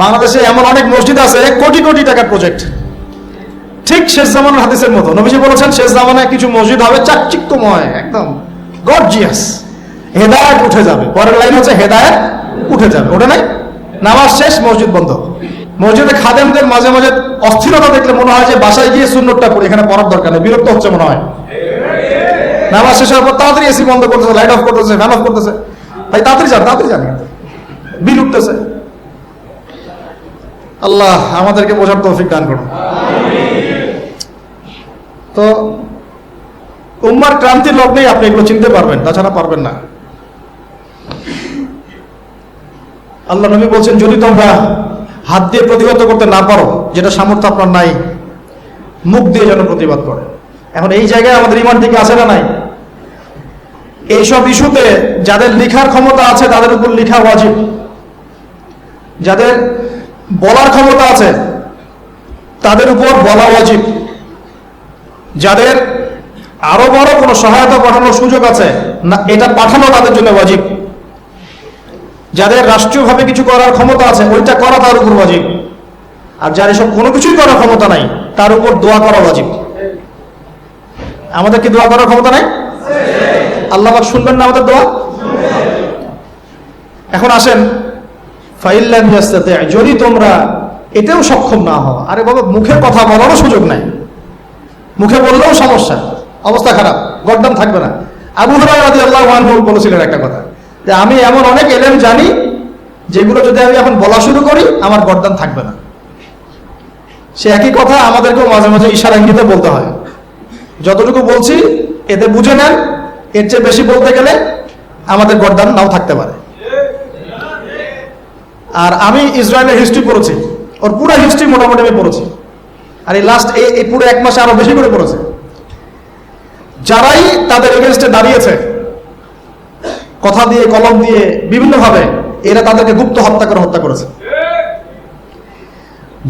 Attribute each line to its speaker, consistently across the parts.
Speaker 1: বাংলাদেশে এমন অনেক মসজিদ আছে, কোটি কোটি টাকার প্রজেক্ট ঠিক শেষ জামানার হাদিসের মতো। নবীজি বলেছেন, শেষ জামানায় কিছু মসজিদ হবে চাকচিক্যময়, একদম গর্জিয়াস হেদায়েত উঠে যাবে। পরের লাইন হচ্ছে হেদায়েত উঠে যাবে। ওটা নাই? নামাজ শেষ, মসজিদ বন্ধ। মসজিদে খাদেমদের মাঝে মাঝে অস্থিরতা দেখলে মনে হয় যে বাসায় গিয়ে সুন্নতটা পড়ি, এখানে পড়ার দরকার নেই। বিরক্ত হচ্ছে মনে হয়। নামাজ শেষ হওয়ার পর তাড়াতাড়ি এসি বন্ধ করতেছে লাইট অফ করতেছে ফ্যান অফ করতেছে। ভাই, তাড়াতাড়ি যান তাড়াতাড়ি যান। বিল উঠতেছে আল্লাহ আমাদেরকে বোঝার তৌফিক দান করুন। তো উম্মার ক্রান্তির লগ্নেই আপনি এগুলো চিনতে পারবেন, তাছাড়া পারবেন না। আল্লাহ নবী বলছেন, যদি তোমরা হাত দিয়ে প্রতিহত করতে না পারো, যেটা সামর্থ্য আপনার নাই, মুখ দিয়ে যেন প্রতিবাদ করে। এখন এই জায়গায় আমাদের ইমান দিকে আছে না নাই? এইসব ইস্যুতে যাদের লিখার ক্ষমতা আছে, তাদের উপর লিখা ওয়াজিব। যাদের বলার ক্ষমতা আছে। তাদের উপর বলা ওয়াজিব যাদের আরও বড় কোনো সহায়তা পাঠানোর সুযোগ আছে, না, এটা পাঠানো তাদের জন্য ওয়াজিব। যাদের রাষ্ট্রীয়ভাবে কিছু করার ক্ষমতা আছে, ওইটা করা তার উপর ওয়াজিব। আর যার এসব কোনো কিছুই করার ক্ষমতা নাই, তার উপর দোয়া করা ওয়াজিব। আমাদের কি দোয়া করার ক্ষমতা নাই? আল্লাহ শুনবেন না আমাদের দোয়া? এখন আসেন। ফাইল্লাম ইয়াস্তাতে, যদি তোমরা এতেও সক্ষম না হও, আরে বাবা, মুখে কথা বলারও সুযোগ নাই। মুখে বললেও সমস্যা, অবস্থা খারাপ গড্ডাম থাকবে না। আবু হরাই আল্লাহ বলেছিলেন একটা কথা, যে আমি এমন অনেক এলেম জানি, যেগুলো যদি আমি এখন বলা শুরু করি, আমার গরদান থাকবে না। সে একই কথা আমাদেরকেও মাঝে মাঝে ইশারা ইঙ্গিতে বলতে হয়। যতটুকু বলছি, এতে বুঝে নেন, এর চেয়ে বেশি বলতে গেলে আমাদের গরদান নাও থাকতে পারে। আর আমি ইসরায়েলের হিস্ট্রি পড়েছি। ওর পুরো হিস্ট্রি মোটামুটি আমি পড়েছি। আর এই লাস্ট এই পুরো এক মাসে আরও বেশি করে পড়েছে। যারাই তাদের এগেনস্টে দাঁড়িয়েছে, কথা দিয়ে, কলম দিয়ে, বিভিন্নভাবে, এরা তাদেরকে গুপ্ত হত্যা করে হত্যা করেছে।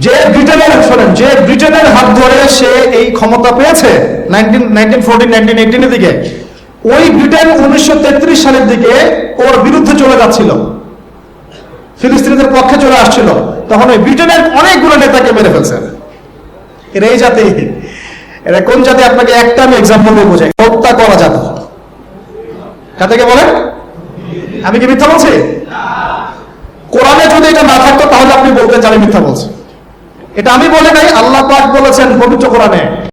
Speaker 1: যে ব্রিটেনের, শোনেন, যে ব্রিটেনের হাত ধরে সে এই ক্ষমতা পেয়েছে নাইনটিন দিকে, ওই ব্রিটেন উনিশশো তেত্রিশ সালের দিকে ওর বিরুদ্ধে চলে যাচ্ছিল। ফিলিস্তিনিদের পক্ষে চলে আসছিল, তখন ওই ব্রিটেনের অনেকগুলো নেতাকে মেরে ফেলছে। এরা এই জাতি। এরা কোন জাতি? আপনাকে একটা আমি এক্সাম্পল দিয়ে বোঝাই। হত্যা করা জাতি। কাদেরকে বলেন? আমি কি মিথ্যা বলছি? কোরআনে যদি এটা না থাকতো, তাহলে আপনি বলতেন যে মিথ্যা বলছি। এটা আমি বলে নাই, আল্লাহ পাক বলেছেন পবিত্র কোরআনে।